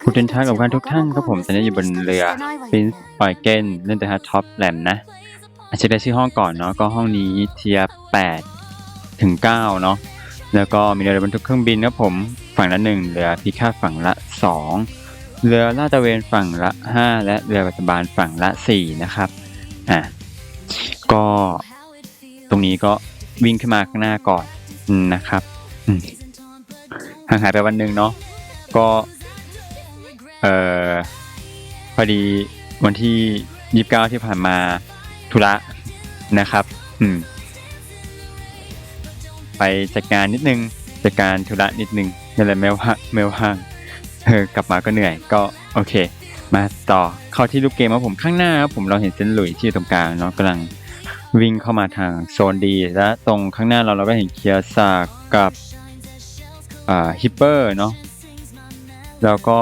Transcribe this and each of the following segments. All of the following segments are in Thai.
ผู้เดินทางกับการทุกท่านครับผมตอนนี้อยู่บนเรือฟินปอยเกนเล่นแต่ฮะท็อปแหลมนะอาจจะได้ชื่อห้องก่อนเนาะก็ห้องนี้เทียแปดถึงเก้าเนาะแล้วก็มีเรือบรรทุกเครื่องบินครับผมฝั่งละหนึ่งเรือพิฆาตฝั่งละสองเรือลาดตะเวนฝั่งละห้าและเรือปัจจุบันฝั่งละสี่นะครับอะก็ตรงนี้ก็วิ่งขึ้นมาข้างหน้าก่อนนะครับห่างหายไปวันหนึ่งเนาะ ก็เอ่อพอดีวันที่ยี่สิบเก้าที่ผ่านมาธุระนะครับ อืม ไปจัดการนิดนึงจัดการธุระนิดนึงนั่นแหละไม่ว่างไม่ว่างเออกลับมาก็เหนื่อย ก็โอเค มาต่อเข้าที่ลูกเกมครับผมข้างหน้าครับผมเราเห็นเซนหลุยที่อยู่ตรงกลางเนาะกำลังวิ่งเข้ามาทางโซนดี และตรงข้างหน้าเราเราก็เห็นเคียร์ซากกับฮิปเปอร์เนาะ แล้วก็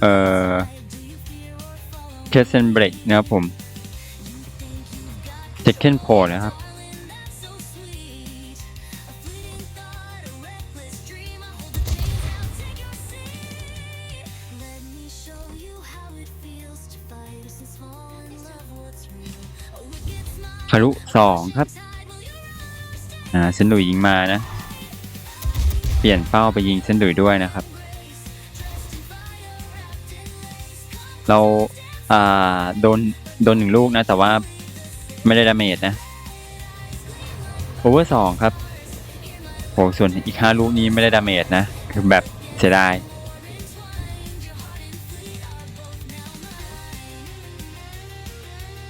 เอ่อเคสเซนเบรกนะครับผมเทคเคนโพนะครับทะลุสองครับ อ่าเซนดุยยิงมานะ เปลี่ยนเป้าไปยิงเซนดุยด้วยนะครับ เราอ่าโดนโดนหนึ่งลูกนะ แต่ว่าไม่ได้ดาเมจนะโอเวอร์สองครับโหส่วนอีกห้าลูกนี้ไม่ได้ดาเมจนะ คือแบบเสียดาย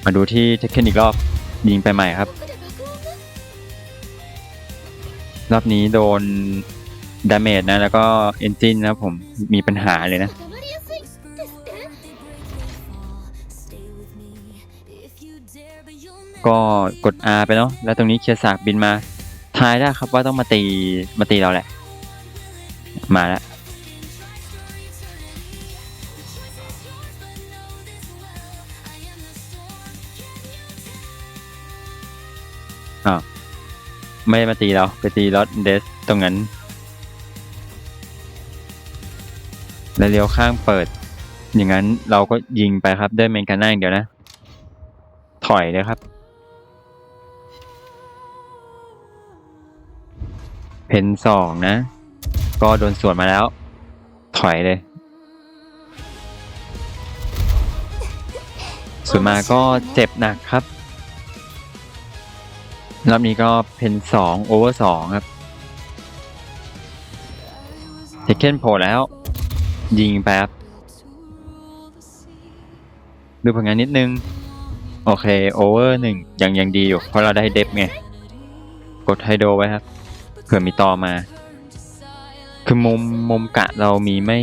มาดูที่เทคเคนอีกรอบยิงไปใหม่ครับ รอบนี้โดน ดาเมจนะ แล้วก็เอนจินนะผมมีปัญหาเลยนะ ก็กด R ไปเนาะแล้วตรงนี้เคียร์สากบินมาทายได้ครับว่าต้องมาตีมาตีเราแหละ มาแล้วไม่มาตีเรา ไปตีรอตเดสตรงนั้น แล้วเลี้ยวข้างเปิด อย่างนั้นเราก็ยิงไปครับด้วยเมนกันหน้าอย่างเดียวนะ ถอยเลยครับ เพนสองนะ ก็โดนสวนมาแล้ว ถอยเลยส่วนมาก็เจ็บหนักครับ รอบนี้ก็เพนสองโอเวอร์สองครับ เทคเคนโผล่แล้ว ยิงไปครับดูผลงานนิดนึง โอเค โอเวอร์หนึ่งยังยังดีอยู่ เพราะเราได้เดฟไง กดไฮโดไว้ครับ เผื่อมีต่อมา คือมุมมุมกะเรามีไม่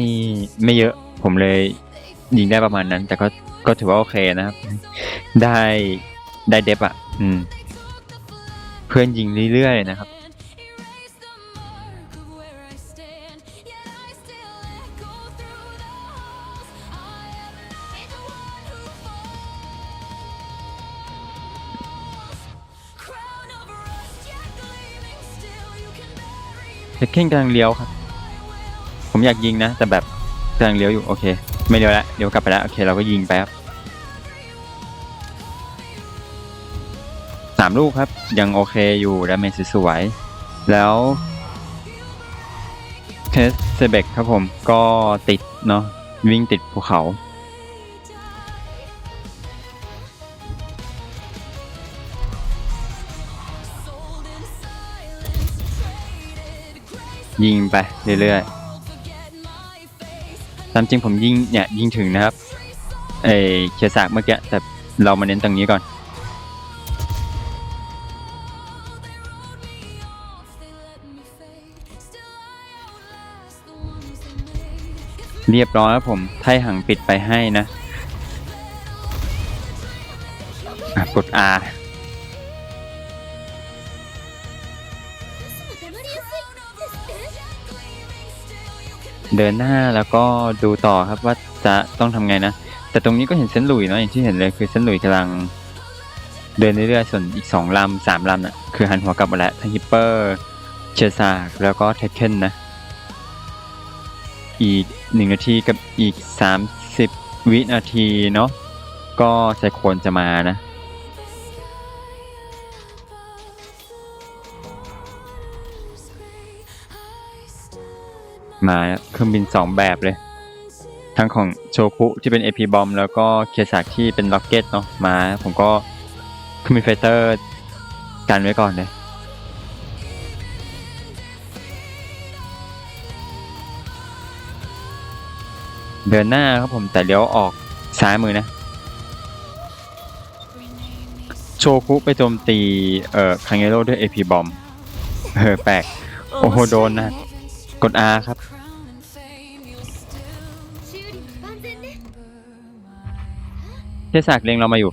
ไม่เยอะ ผมเลยยิงได้ประมาณนั้น แต่ก็ก็ถือว่าโอเคนะครับ ได้ได้เดฟอะ อืม เพื่อนยิงเรื่อยๆนะครับ เทคเคนกำลังเลี้ยวครับ ผมอยากยิงนะ แต่แบบกำลังเลี้ยวอยู่โอเค ไม่เลี้ยวแล้วเลี้ยวกลับไปแล้วโอเคเราก็ยิงไปครับสามลูกครับ ยังโอเคอยู่ดาเมจสวยๆแล้วเคสเซเบกครับผมก็ติดเนาะวิ่งติดภูเขา ยิงไปเรื่อยๆตามจริงผมยิงเนี่ยยิงถึงนะครับเอเคสากเมื่อกี้แต่เรามาเน้นตรงนี้ก่อน เรียบร้อยครับผมไทหังปิดไปให้นะะกด R เดินหน้าแล้วก็ดูต่อครับว่าจะต้องทำไงนะ แต่ตรงนี้ก็เห็นเซนหลุยเนาะอย่างที่เห็นเลยคือเซนหลุยกำลัง เดินเรื่อยๆส่วนอีกสองลำสามลำน่ะคือหันหัวกลับมาแล้วทั้งฮิปเปอร์เชซากแล้วก็เทคเคนนะ อีกหนึ่งนาทีกับอีกสามสิบวินาทีเนาะก็ไซโคนจะมานะ มาเครื่องบินสองแบบเลย ทั้งของโชคุที่เป็น AP บอมแล้วก็เคซากที่เป็นล็อกเก็ตเนาะมา ผมก็เครื่องบินไฟเตอร์กันไว้ก่อนเลยเดินหน้าครับผมแต่เลี้ยวออกซ้ายมือนะ โชคุไปโจมตี เอ่อคังเกโร่ด้วย AP บอมเออแปลก โอ้โห โดนนะ กด R ครับ เทศศักเล็งเรามาอยู่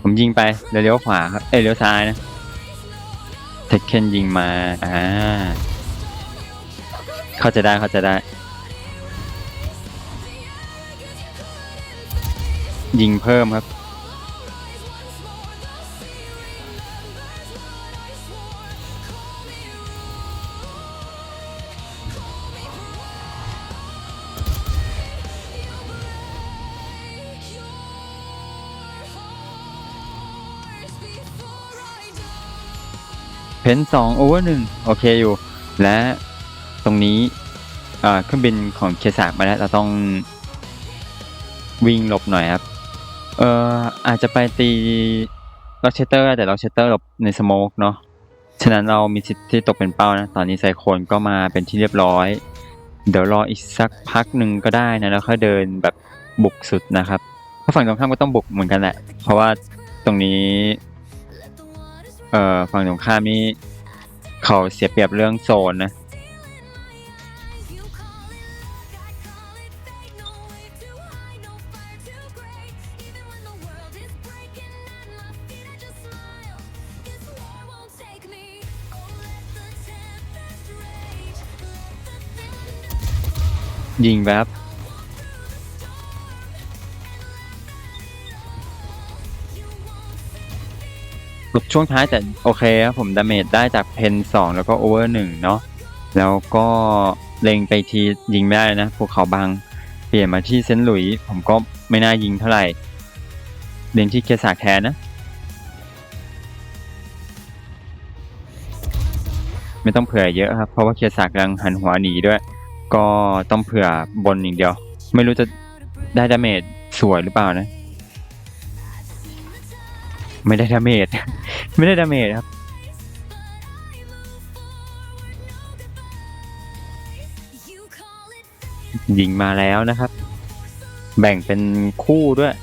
ผมยิงไปเดี๋วเลี้ยวขวาครับ เอ้ยเลี้ยวซ้ายนะ เทคเคนยิงมา อ่า เข้าจะได้เข้าจะได้ ยิงเพิ่มครับ นสองโอเวอร์หนึ่งโอเคอยู่ และตรงนี้เครื่องบินของเคสากมาแล้วเราต้องวิ่งหลบหน่อยครับ เอ่ออาจจะไปตีล็อกเชเตอร์แต่ล็อกเชเตอร์หลบในสโมกเนาะฉะนั้นเรามีสิทธิ์ที่ตกเป็นเป้านะ ตอนนี้ไซโคนก็มาเป็นที่เรียบร้อย เดี๋ยวรออีกสักพักหนึ่งก็ได้นะ แล้วค่อยเดินแบบบุกสุดนะครับเพราฝั่งตรงข้ามก็ต้องบุกเหมือนกันแหละ เพราะว่าตรงนี้ เอ่อฝั่งตรงข้ามนี่เขาเสียเปรียบเรื่องโซนนะยิงแบบ หลุดช่วงท้ายแต่โอเคครับผมดาเมจได้จากเพนสองแล้วก็โอเวอร์หนึ่งเนาะแล้วก็เล็งไปทียิงไม่ได้นะภูเขาบังเปลี่ยนมาที่เซนต์หลุยผมก็ไม่น่ายิงเท่าไหร่เล็งที่เคสากแทนนะ ไม่ต้องเผื่อเยอะครับ เพราะว่าเคสากกำลังหันหัวหนีด้วย ก็ต้องเผื่อบนอย่างเดียว ไม่รู้จะได้ดาเมจสวยหรือเปล่านะ ไม่ได้ดาเมจ ไม่ได้ดาเมจครับ ยิงมาแล้วนะครับ แบ่งเป็นคู่ด้วย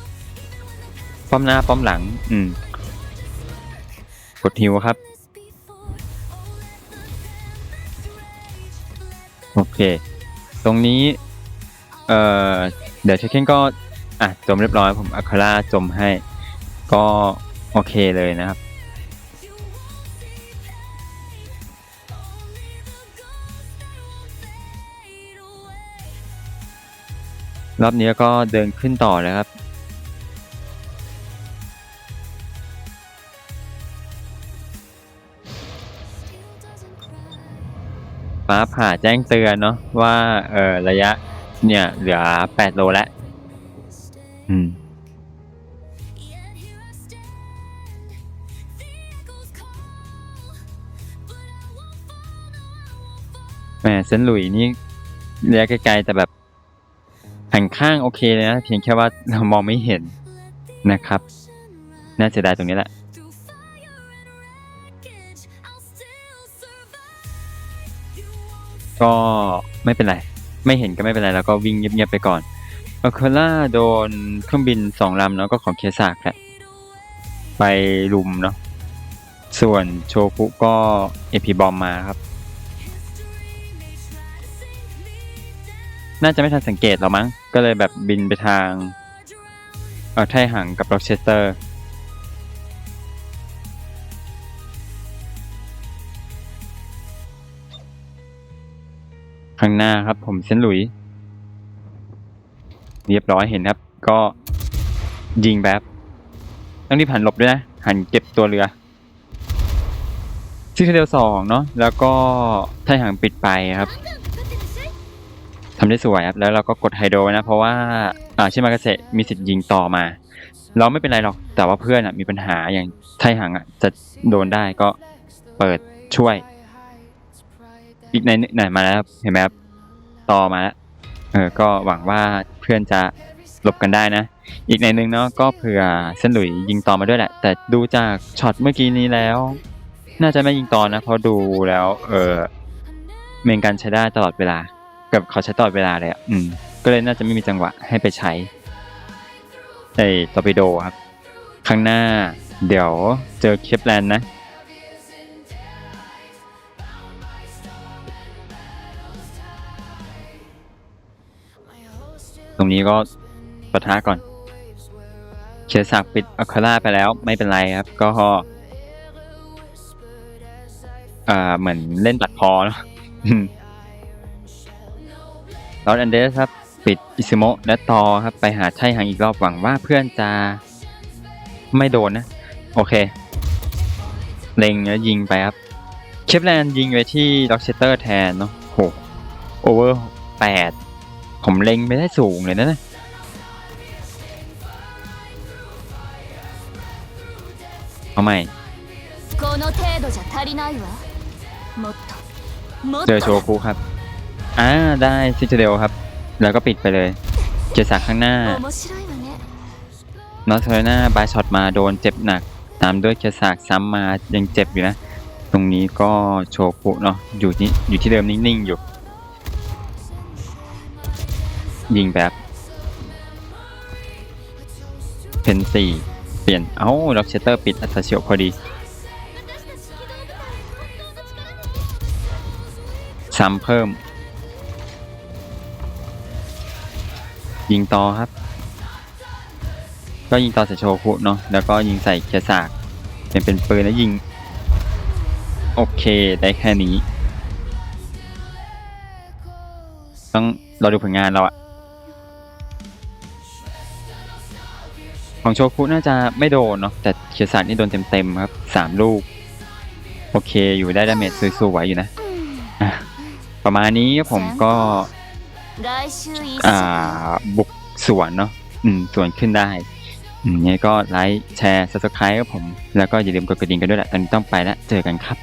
ป้อมหน้าป้อมหลัง อืม กดฮิวครับ โอเค ตรงนี้ เอ่อ เดี๋ยวเชคเก้นก็ อะ จมเรียบร้อยผมอัคาร่าจมให้ ก็ โอเคเลยนะครับ รอบนี้ก็เดินขึ้นต่อเลยครับ ฟ้าผ่าแจ้งเตือนเนาะว่า เออระยะ เนี่ย เหลือ 8 โลแล้ว อืม แหมเซนต์หลุยนี่ระยะไกลๆแต่แบบหันข้างโอเคเลยนะเพียงแค่ว่าเรามองไม่เห็นนะครับ น่าเสียดายตรงนี้แหละก็ไม่เป็นไร ไม่เห็นก็ไม่เป็นไร แล้วก็วิ่งเงียบๆไปก่อนอคาล่าโดนเครื่องบินสองลำเนาะก็ของเคซากแหละไปลุมเนาะส่วนโชคุก็เอพีบอมมาครับ น่าจะไม่ทันสังเกตหรอมั้ง ก็เลยแบบบินไปทาง เออไทหังกับโรเชสเตอร์ ข้างหน้าครับผมเซนหลุย เรียบร้อยเห็นครับ ก็ยิงแบบ ต้องรีบหันหลบด้วยนะ หันเก็บตัวเรือซิเทเดลสองเนาะแล้วก็ไทหังปิดไปครับ ทำได้สวยครับ แล้วเราก็กดไฮโดรนะ เพราะว่าอ่าชิมาเกาเสะมีสิทธิ์ยิงต่อมา เราไม่เป็นไรหรอก แต่ว่าเพื่อนอะมีปัญหาอย่างไทหังอะจะโดนได้ก็เปิดช่วย อีกในไหนมาแล้วเห็นไหมครับ ต่อมาแล้ว เออ ก็หวังว่าเพื่อนจะหลบกันได้นะ อีกในหนึ่งเนาะก็เผื่อเส้นหลุยยิงต่อมาด้วยแหละ แต่ดูจากช็อตเมื่อกี้นี้แล้ว น่าจะไม่ยิงต่อนะ เพราะดูแล้ว เออเมนกันใช้ได้ตลอดเวลา กับเขาใช้ตลอดเวลาเลยอะอืม ก็เลยน่าจะไม่มีจังหวะให้ไปใช้ไอ้ตอร์ปิโดครับ ข้างหน้า เดี๋ยวเจอเคปแลนด์นะ ตรงนี้ก็ปะทะก่อน เชียร์ศักปิดอัคาร่าไปแล้วไม่เป็นไรครับ ก็อ่าเหมือนเล่นตัดพอเนอะ ลอสแอนเดสครับปิดอิซิโมะและตอครับไปหาใช่หางอีกรอบหวังว่าเพื่อนจะไม่โดนนะ โอเค เล็งแล้วยิงไปครับเคปแลนยิงไปที่ด็อกเชเตอร์แทนเนาะโหโอเวอร์แปดผมเล็งไม่ได้สูงเลยนะนะเอาใหม่เจอโชคูครับ อ่าได้ซิตาเดลครับ แล้วก็ปิดไปเลย เจสักข้างหน้า นอสเโซเลนาบายช็อตมาโดนเจ็บหนัก ตามด้วยเจสักซ้ำมายังเจ็บอยู่นะ ตรงนี้ก็โชกุเนาะอยู่นี่อยู่ที่เดิมนิ่งๆอยู่ ยิงแบบเป็นสี่เปลี่ยน เอ้าล็อกเชเตอร์ปิดอัตเชียวพอดีซ้ำเพิ่ม ยิงต่อครับ ก็ยิงต่อใส่โชคุเนาะแล้วก็ยิงใส่เกีสากเป็นเป็นปืนแล้วยิง โอเคได้แค่นี้ ต้องเราดูผลงานเราอะของโชคุน่าจะไม่โดนเนาะแต่เคสานนี่โดนเต็มๆครับสามลูก โอเคอยู่ได้ดาเมจสวยๆอยู่นะ ประมาณนี้ผมก็ อ่าบุกสวนเนาะอืมสวนขึ้นได้อืมยังไงก็ไลค์แชร์ subscribe กับผม แล้วก็อย่าลืมกดกระดิ่งกันด้วยแหละตอนนี้ต้องไปแล้วเจอกันครับ